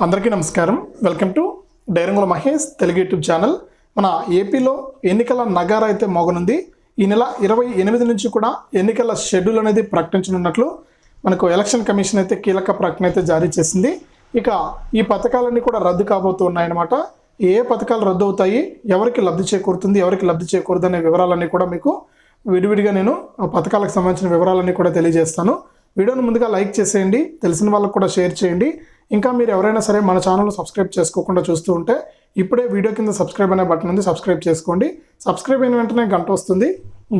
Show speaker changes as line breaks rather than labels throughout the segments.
అందరికీ నమస్కారం. Welcome to Dairangula Mahesh Telugu YouTube channel. మన ఏపీలో ఎన్నికల నగార అయితే మోగనుంది. ఈ నెల ఇరవై ఎనిమిది నుంచి కూడా ఎన్నికల షెడ్యూల్ అనేది ప్రకటించనున్నట్లు మనకు ఎలక్షన్ కమిషన్ అయితే కీలక ప్రకటన అయితే జారీ చేసింది. ఇక ఈ పథకాలన్నీ కూడా రద్దు కాబోతూ ఉన్నాయన్నమాట ఏ పథకాలు రద్దు అవుతాయి ఎవరికి లబ్ధి చేకూరుతుంది ఎవరికి లబ్ధి చేకూరదు అనే వివరాలన్నీ కూడా మీకు విడివిడిగా నేను ఆ పథకాలకు సంబంధించిన వివరాలన్నీ కూడా తెలియజేస్తాను. వీడియోను ముందుగా లైక్ చేసేయండి తెలిసిన వాళ్ళకు కూడా షేర్ చేయండి. ఇంకా మీరు ఎవరైనా సరే మన ఛానల్ సబ్స్క్రైబ్ చేసుకోకుండా చూస్తూ ఉంటే ఇప్పుడే వీడియో కింద సబ్స్క్రైబ్ అనే బటన్ ఉంది సబ్స్క్రైబ్ చేసుకోండి. సబ్స్క్రైబ్ అయిన వెంటనే గంట వస్తుంది.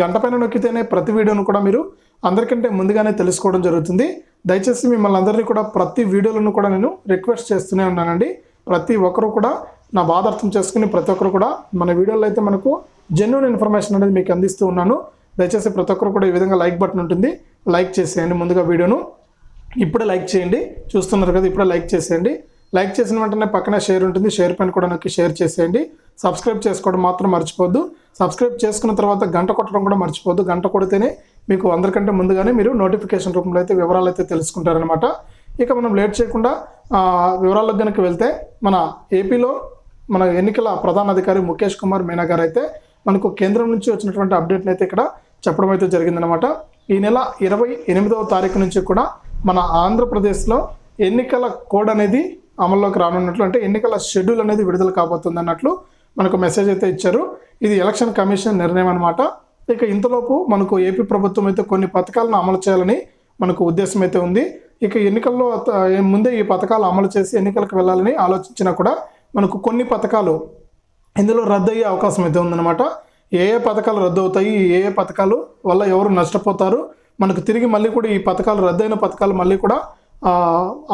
గంట పైన నొక్కితేనే ప్రతి వీడియోను కూడా మీరు అందరికంటే ముందుగానే తెలుసుకోవడం జరుగుతుంది. దయచేసి మిమ్మల్ని అందరినీ కూడా ప్రతి వీడియోలను కూడా నేను రిక్వెస్ట్ చేస్తూనే ఉన్నానండి. ప్రతి ఒక్కరు కూడా నా బాధ అర్థం చేసుకుని ప్రతి ఒక్కరు కూడా మన వీడియోలో అయితే మనకు జెన్యున్ ఇన్ఫర్మేషన్ అనేది మీకు అందిస్తూ ఉన్నాను. దయచేసి ప్రతి ఒక్కరు కూడా ఈ విధంగా లైక్ బటన్ ఉంటుంది. లైక్ చేసేయండి. ముందుగా వీడియోను ఇప్పుడే లైక్ చేయండి. చూస్తున్నారు కదా ఇప్పుడే లైక్ చేసేయండి. లైక్ చేసిన వెంటనే పక్కన షేర్ ఉంటుంది. షేర్ పైన కూడా నొక్కి షేర్ చేసేయండి. సబ్స్క్రైబ్ చేసుకోవడం మాత్రం మర్చిపోద్దు సబ్స్క్రైబ్ చేసుకున్న తర్వాత గంట కొట్టడం కూడా మర్చిపోద్దు గంట కొడితేనే మీకు అందరికంటే ముందుగానే మీరు నోటిఫికేషన్ రూపంలో అయితే వివరాలు అయితే తెలుసుకుంటారనమాట ఇక మనం లేట్ చేయకుండా వివరాలకు కనుక వెళ్తే మన ఏపీలో మన ఎన్నికల ప్రధాన అధికారి ముఖేష్ కుమార్ మీనా గారు అయితే మనకు కేంద్రం నుంచి వచ్చినటువంటి అప్డేట్ని అయితే ఇక్కడ చెప్పడం అయితే జరిగిందనమాట ఈ నెల ఇరవై ఎనిమిదవ తారీఖు నుంచి కూడా మన ఆంధ్రప్రదేశ్లో ఎన్నికల కోడ్ అనేది అమల్లోకి రానున్నట్లు అంటే ఎన్నికల షెడ్యూల్ అనేది విడుదల కాబోతుంది అన్నట్లు మనకు మెసేజ్ అయితే ఇచ్చారు. ఇది ఎలక్షన్ కమిషన్ నిర్ణయం అనమాట ఇక ఇంతలోపు మనకు ఏపీ ప్రభుత్వం అయితే కొన్ని పథకాలను అమలు చేయాలని మనకు ఉద్దేశం అయితే ఉంది. ఇక ఎన్నికల్లో ముందే ఈ పథకాలు అమలు చేసి ఎన్నికలకు వెళ్ళాలని ఆలోచించినా కూడా మనకు కొన్ని పథకాలు ఇందులో రద్దయ్యే అవకాశం అయితే ఉందన్నమాట. ఏ ఏ పథకాలు రద్దు అవుతాయి ఏ ఏ పథకాలు వల్ల ఎవరు నష్టపోతారు మనకు తిరిగి మళ్ళీ కూడా ఈ పథకాలు రద్దయిన పథకాలు మళ్ళీ కూడా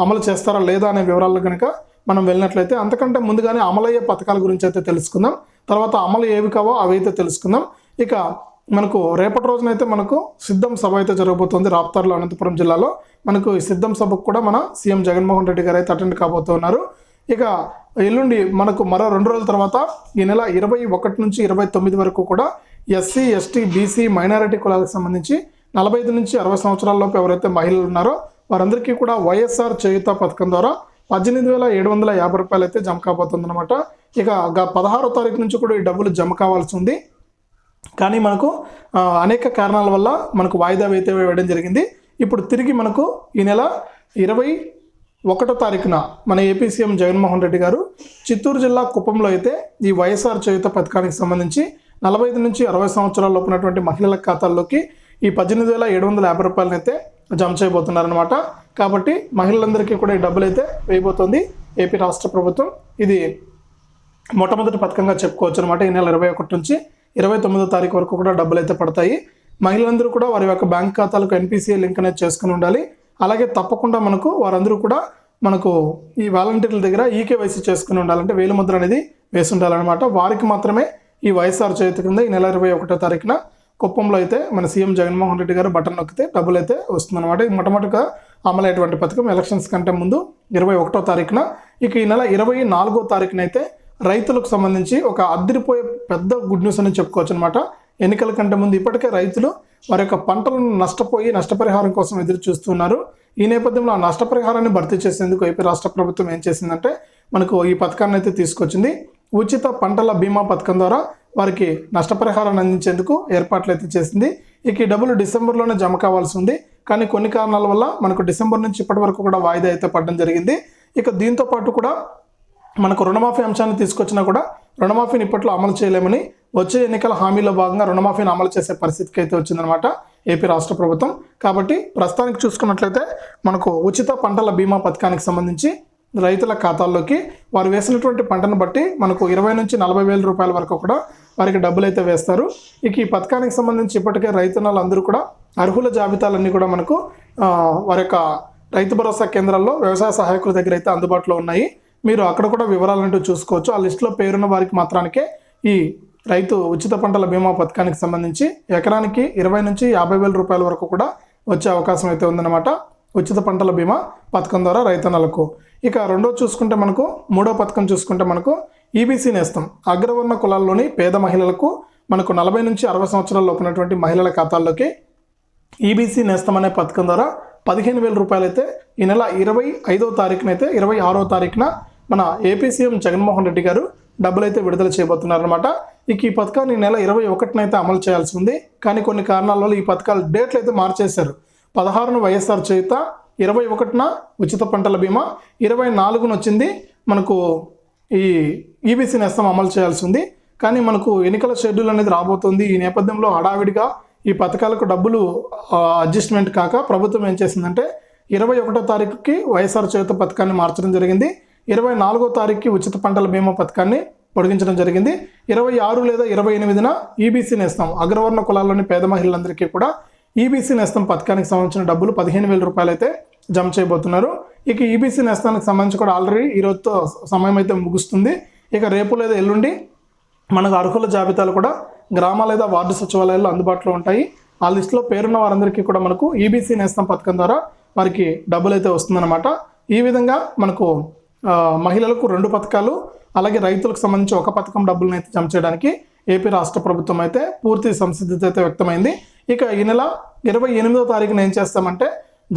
అమలు చేస్తారా లేదా అనే వివరాలు కనుక మనం వెళ్ళినట్లయితే అంతకంటే ముందుగానే అమలయ్యే పథకాల గురించి అయితే తెలుసుకుందాం. తర్వాత అమలు ఏవి కావో అవి అయితే తెలుసుకుందాం. ఇక మనకు రేపటి రోజునైతే మనకు సిద్ధం సభ అయితే జరగబోతోంది రాప్తార్లో అనంతపురం జిల్లాలో. మనకు ఈ సిద్ధం సభకు కూడా మన సీఎం జగన్మోహన్ రెడ్డి గారు అయితే అటెండ్ కాబోతున్నారు ఇక ఎల్లుండి మనకు మరో రెండు రోజుల తర్వాత ఈ నెల ఇరవై ఒకటి నుంచి ఇరవై తొమ్మిది వరకు కూడా ఎస్సీ ఎస్టీ బీసీ మైనారిటీ కులాలకు సంబంధించి నలభై ఐదు నుంచి అరవై సంవత్సరాలలోపు ఎవరైతే మహిళలు ఉన్నారో వారందరికీ కూడా వైఎస్ఆర్ చేయుత పథకం ద్వారా పద్దెనిమిది వేల ఏడు వందల యాభై రూపాయలు అయితే జమ కాబోతుంది అనమాట ఇక గ- పదహారో తారీఖు నుంచి కూడా ఈ డబ్బులు జమ కావాల్సి ఉంది. కానీ మనకు అనేక కారణాల వల్ల మనకు వాయిదా అయితే వేయడం జరిగింది. ఇప్పుడు తిరిగి మనకు ఈ నెల ఇరవై ఒకటో తారీఖున మన ఏపీ సీఎం జగన్మోహన్ రెడ్డి గారు చిత్తూరు జిల్లా కుప్పంలో అయితే ఈ వైఎస్ఆర్ చేయుత పథకానికి సంబంధించి నలభై ఐదు నుంచి అరవై సంవత్సరాల లోపునటువంటి మహిళల ఖాతాల్లోకి ఈ పద్దెనిమిది వేల ఏడు వందల యాభై రూపాయలను అయితే జమ చేయబోతున్నారనమాట కాబట్టి మహిళలందరికీ కూడా ఈ డబ్బులు అయితే వేయబోతోంది ఏపీ రాష్ట్ర ప్రభుత్వం. ఇది మొట్టమొదటి పథకంగా చెప్పుకోవచ్చు అనమాట ఈ నెల ఇరవై ఒకటి నుంచి ఇరవై తొమ్మిదో తారీఖు వరకు కూడా డబ్బులు అయితే పడతాయి. మహిళలందరూ కూడా వారి యొక్క బ్యాంక్ ఖాతాలకు ఎన్పిసిఐ లింక్ అనేది చేసుకుని ఉండాలి. అలాగే తప్పకుండా మనకు వారందరూ కూడా మనకు ఈ వాలంటీర్ల దగ్గర ఈకేవైసీ చేసుకుని ఉండాలంటే వేలుముద్ర అనేది వేసి ఉండాలన్నమాట. వారికి మాత్రమే ఈ వైఎస్ఆర్ చేతి కింద ఈ నెల ఇరవై ఒకటో తారీఖున కుప్పంలో అయితే మన సీఎం జగన్మోహన్ రెడ్డి గారు బటన్ నొక్కితే డబ్బులు అయితే వస్తుందన్నమాట. ఇది మొట్టమొదటిగా అమలైనటువంటి పథకం. ఎలక్షన్స్ కంటే ముందు ఇరవై ఒకటో తారీఖున ఇక ఈ నెల ఇరవై నాలుగో తారీఖున అయితే రైతులకు సంబంధించి ఒక అద్దరిపోయే పెద్ద గుడ్ న్యూస్ అని చెప్పుకోవచ్చు అనమాట ఎన్నికల కంటే ముందు ఇప్పటికే రైతులు వారి యొక్క పంటలను నష్టపోయి నష్టపరిహారం కోసం ఎదురు చూస్తున్నారు. ఈ నేపథ్యంలో ఆ నష్టపరిహారాన్ని భర్తీ చేసేందుకు ఏపీ రాష్ట్ర ప్రభుత్వం ఏం చేసిందంటే మనకు ఈ పథకాన్ని అయితే తీసుకొచ్చింది. ఉచిత పంటల బీమా పథకం ద్వారా వారికి నష్టపరిహారాన్ని అందించేందుకు ఏర్పాట్లు అయితే చేసింది. ఇక ఈ డబ్బులు డిసెంబర్లోనే జమ కావాల్సి ఉంది. కానీ కొన్ని కారణాల వల్ల మనకు డిసెంబర్ నుంచి ఇప్పటి వరకు కూడా వాయిదా అయితే పడడం జరిగింది. ఇక దీంతో పాటు కూడా మనకు రుణమాఫీ అంశాన్ని తీసుకొచ్చినా కూడా రుణమాఫీని ఇప్పట్లో అమలు చేయలేమని వచ్చే ఎన్నికల హామీలో భాగంగా రుణమాఫీని అమలు చేసే పరిస్థితికి అయితే వచ్చిందనమాట ఏపీ రాష్ట్ర ప్రభుత్వం. కాబట్టి ప్రస్తుతానికి చూసుకున్నట్లయితే మనకు ఉచిత పంటల బీమా పథకానికి సంబంధించి రైతుల ఖాతాల్లోకి వారు వేసినటువంటి పంటను బట్టి మనకు ఇరవై నుంచి నలభై వేల రూపాయల వరకు కూడా వారికి డబ్బులు అయితే వేస్తారు. ఇక ఈ పథకానికి సంబంధించి ఇప్పటికే రైతన్నలందరూ కూడా అర్హుల జాబితాలన్నీ కూడా మనకు వారి యొక్క రైతు భరోసా కేంద్రాల్లో వ్యవసాయ సహాయకుల దగ్గర అయితే అందుబాటులో ఉన్నాయి. మీరు అక్కడ కూడా వివరాలంటూ చూసుకోవచ్చు. ఆ లిస్టులో పేరున్న వారికి మాత్రానికే ఈ రైతు ఉచిత పంటల బీమా పథకానికి సంబంధించి ఎకరానికి ఇరవై నుంచి యాభై వేల రూపాయల వరకు కూడా వచ్చే అవకాశం అయితే ఉందన్నమాట. ఉచిత పంటల బీమా పథకం ద్వారా రైతన్నలకు. ఇక రెండో చూసుకుంటే మనకు మూడో పథకం చూసుకుంటే మనకు ఈబీసీ నేస్తం. అగ్రవర్ణ కులాల్లోని పేద మహిళలకు మనకు నలభై నుంచి అరవై సంవత్సరాల ఉన్నటువంటి మహిళల ఖాతాల్లోకి ఈబీసీ నేస్తం అనే పథకం ద్వారా పదిహేను వేల రూపాయలు అయితే ఈ నెల ఇరవై ఐదో తారీఖున అయితే ఇరవై ఆరో తారీఖున మన ఏపీ సీఎం జగన్మోహన్ రెడ్డి గారు డబ్బులైతే విడుదల చేయబోతున్నారనమాట ఇక ఈ పథకాన్ని నెల ఇరవై ఒకటిన అయితే అమలు చేయాల్సి ఉంది. కానీ కొన్ని కారణాల వల్ల ఈ పథకాలు డేట్లు అయితే మార్చేశారు. పదహారును వైఎస్ఆర్ చేత ఇరవై ఒకటిన ఉచిత పంటల బీమా ఇరవై నాలుగున వచ్చింది. మనకు ఈ ఈబీసీ నేస్తం అమలు చేయాల్సి ఉంది. కానీ మనకు ఎన్నికల షెడ్యూల్ అనేది రాబోతుంది. ఈ నేపథ్యంలో హడావిడిగా ఈ పథకాలకు డబ్బులు అడ్జస్ట్మెంట్ కాక ప్రభుత్వం ఏం చేసిందంటే ఇరవై ఒకటో తారీఖుకి వైఎస్ఆర్ చేత పథకాన్ని మార్చడం జరిగింది. ఇరవై నాలుగో తారీఖుకి ఉచిత పంటల బీమా పథకాన్ని పొడిగించడం జరిగింది. ఇరవై ఆరు లేదా ఇరవై ఎనిమిదిన ఈబీసీ నేస్తాం. అగ్రవర్ణ కులాల్లోని పేద మహిళలందరికీ కూడా ఈబీసీ నేస్తం పథకానికి సంబంధించిన డబ్బులు పదిహేను వేల రూపాయలు అయితే జమ చేయబోతున్నారు. ఇక ఈబీసీ నేస్తానికి సంబంధించి కూడా ఆల్రెడీ ఈరోజుతో సమయం అయితే ముగుస్తుంది. ఇక రేపు లేదా ఎల్లుండి మనకు అర్హుల జాబితాలు కూడా గ్రామ లేదా వార్డు సచివాలయాల్లో అందుబాటులో ఉంటాయి. ఆ లిస్టులో పేరున్న వారందరికీ కూడా మనకు ఈబీసీ నేస్తం పథకం ద్వారా వారికి డబ్బులు అయితే వస్తుందన్నమాట. ఈ విధంగా మనకు మహిళలకు రెండు పథకాలు అలాగే రైతులకు సంబంధించి ఒక పథకం డబ్బులను అయితే జమ చేయడానికి ఏపీ రాష్ట్ర ప్రభుత్వం అయితే పూర్తి సంసిద్ధత అయితే వ్యక్తమైంది. ఇక ఈ నెల ఇరవై ఎనిమిదో తారీఖున ఏం చేస్తామంటే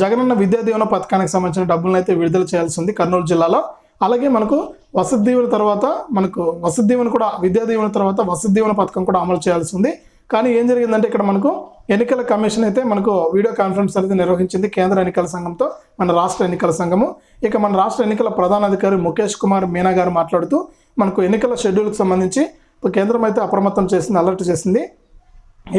జగనన్న విద్యా దీవెన పథకానికి సంబంధించిన డబ్బులను అయితే విడుదల చేయాల్సి ఉంది కర్నూలు జిల్లాలో. అలాగే మనకు వసతి దీవెన తర్వాత మనకు వసతి దీవెన కూడా విద్యా దీవెన తర్వాత వసతి దీవెన పథకం కూడా అమలు చేయాల్సి ఉంది. కానీ ఏం జరిగిందంటే ఇక్కడ మనకు ఎన్నికల కమిషన్ అయితే మనకు వీడియో కాన్ఫరెన్స్ అనేది నిర్వహించింది కేంద్ర ఎన్నికల సంఘంతో మన రాష్ట్ర ఎన్నికల సంఘము. ఇక మన రాష్ట్ర ఎన్నికల ప్రధానాధికారి ముఖేష్ కుమార్ మీనా గారు మాట్లాడుతూ మనకు ఎన్నికల షెడ్యూల్కి సంబంధించి కేంద్రం అయితే అప్రమత్తం చేసింది అలర్ట్ చేసింది.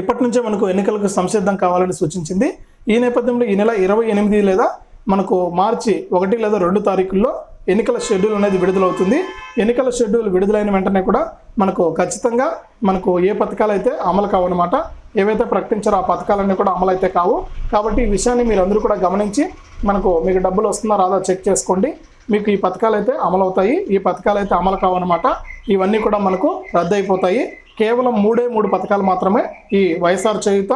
ఇప్పటి నుంచే మనకు ఎన్నికలకు సంసిద్ధం కావాలని సూచించింది. ఈ నేపథ్యంలో ఈ నెల ఇరవై ఎనిమిది లేదా మనకు మార్చి ఒకటి లేదా రెండు తారీఖుల్లో ఎన్నికల షెడ్యూల్ అనేది విడుదలవుతుంది. ఎన్నికల షెడ్యూల్ విడుదలైన వెంటనే కూడా మనకు ఖచ్చితంగా మనకు ఏ పథకాలు అయితే అమలు కావన్నమాట ఏవైతే ప్రకటించారో ఆ పథకాలన్నీ కూడా అమలు అయితే కావు. కాబట్టి ఈ విషయాన్ని మీరు అందరూ కూడా గమనించి మనకు మీకు డబ్బులు వస్తుందా రాదా చెక్ చేసుకోండి. మీకు ఈ పథకాలు అయితే అమలు అవుతాయి ఈ పథకాలు అయితే అమలు కావన్నమాట. ఇవన్నీ కూడా మనకు రద్దు అయిపోతాయి కేవలం మూడే మూడు పథకాలు మాత్రమే ఈ వైఎస్ఆర్ చేయుత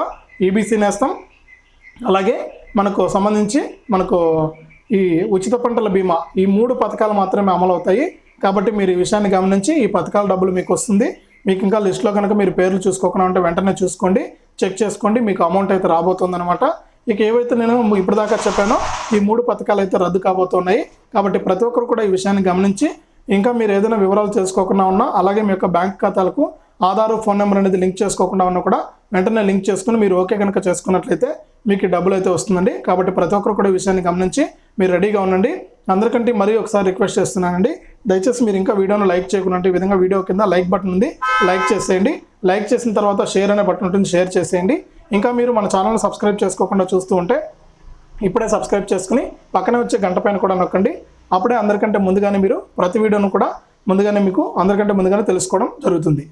ఈబీసీ నేస్తం అలాగే మనకు సంబంధించి మనకు ఈ ఉచిత పంటల బీమా ఈ మూడు పథకాలు మాత్రమే అమలు అవుతాయి కాబట్టి మీరు ఈ విషయాన్ని గమనించి ఈ పథకాల డబ్బులు మీకు వస్తుంది. మీకు ఇంకా లిస్ట్లో కనుక మీరు పేర్లు చూసుకోకుండా ఉంటే వెంటనే చూసుకోండి. చెక్ చేసుకోండి. మీకు అమౌంట్ అయితే రాబోతుందన్నమాట. ఇక ఏవైతే నేను ఇప్పటిదాకా చెప్పానో ఈ మూడు పథకాలు అయితే రద్దు కాబోతున్నాయి. కాబట్టి ప్రతి ఒక్కరు కూడా ఈ విషయాన్ని గమనించి ఇంకా మీరు ఏదైనా వివరాలు తెలుసుకోకుండా ఉన్నా అలాగే మీ యొక్క బ్యాంక్ ఖాతాలకు ఆధార్ ఫోన్ నెంబర్ అనేది లింక్ చేసుకోకుండా ఉన్నా కూడా వెంటనే లింక్ చేసుకుని మీరు ఓకే కనుక చేసుకున్నట్లయితే మీకు డబ్బులు అయితే వస్తుందండి. కాబట్టి ప్రతి ఒక్కరు కూడా విషయాన్ని గమనించి మీరు రెడీగా ఉండండి. అందరికంటే మరీ ఒకసారి రిక్వెస్ట్ చేస్తున్నానండి. దయచేసి మీరు ఇంకా వీడియోను లైక్ చేయకుండా ఈ విధంగా వీడియో కింద లైక్ బటన్ ఉంది లైక్ చేసేయండి. లైక్ చేసిన తర్వాత షేర్ అనే బటన్ ఉంటుంది షేర్ చేసేయండి. ఇంకా మీరు మన ఛానల్ని సబ్స్క్రైబ్ చేసుకోకుండా చూస్తూ ఉంటే ఇప్పుడే సబ్స్క్రైబ్ చేసుకుని పక్కనే వచ్చే గంట పైన కూడా నొక్కండి. అప్పుడే అందరికంటే ముందుగానే మీరు ప్రతి వీడియోను కూడా ముందుగానే మీకు అందరికంటే ముందుగానే తెలుసుకోవడం జరుగుతుంది.